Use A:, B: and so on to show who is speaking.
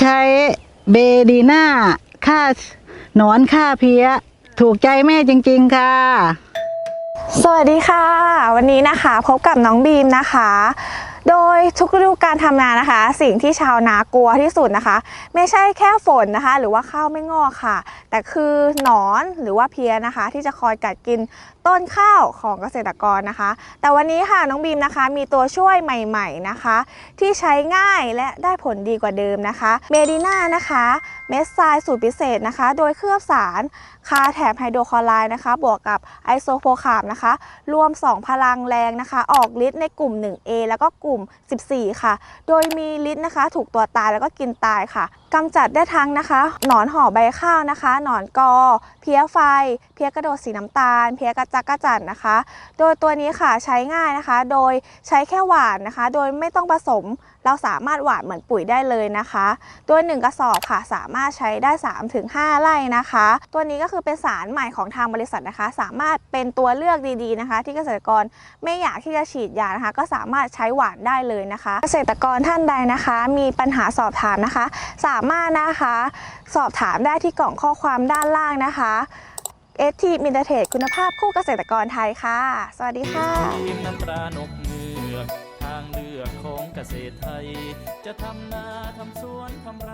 A: ใช้เบดีน่าฆ่าหนอนฆ่าเพี้ย ถูกใจแม่จริง ๆ ค่ะ
B: สวัสดีค่ะ วันนี้นะคะ พบกับน้องบีมนะคะ โดยทุกฤดูการทำนานะคะ สิ่งที่ชาวนากลัวที่สุดนะคะ ไม่ใช่แค่ฝนนะคะ หรือว่าข้าวไม่งอกค่ะ แต่คือหนอนหรือว่าเพี้ยนะคะ ที่จะคอยกัดกินต้นข้าวของเกษตรกรนะคะ แต่วันนี้ค่ะน้องบีมนะคะ มีตัวช่วยใหม่ๆนะคะ ที่ใช้ง่ายและได้ผลดีกว่าเดิมนะคะเมดิน่านะคะเมสไซสูตรพิเศษนะคะ โดยเคลือบสารคาแถบไฮโดรคลอไรด์นะคะ บวกกับไอโซโฟคาบนะคะ รวม 2 พลังแรงนะคะ ออกฤทธิ์ในกลุ่ม 1A แล้วก็กลุ่ม14 ค่ะ โดยมีฤทธิ์นะคะ ถูกตัวตายแล้วก็กินตายค่ะกำจัดได้ทั้งนะคะ หนอนห่อใบข้าวนะคะ หนอนกอ เพี้ยไฟ เพี้ยกระโดดสีน้ำตาล เพี้ยกระจักกระจันนะคะ โดยตัวนี้ค่ะใช้ง่ายนะคะ โดยใช้แค่หวานนะคะ โดยไม่ต้องผสม เราสามารถหวานเหมือนปุ๋ยได้เลยนะคะ ตัวหนึ่งกระสอบค่ะสามารถใช้ได้ 3-5 ไร่นะคะ ตัวนี้ก็คือเป็นสารใหม่ของทางบริษัทนะคะ สามารถเป็นตัวเลือกดีๆนะคะ ที่เกษตรกรไม่อยากที่จะฉีดยานะคะ ก็สามารถใช้หวานได้เลยนะคะ เกษตรกรท่านใดนะคะ มีปัญหาสอบถามนะคะสาามารถนะคะ สอบถามได้ที่กล่องข้อความด้านล่างนะคะเอทีมินเตอร์เทดคุณภาพคู่เกษตรกรไทยค่ะ สวัสดีค่ะ
C: น้ำปลานกเงือกทางเลือกของเกษตรไทย จะทำนาทำสวนทำ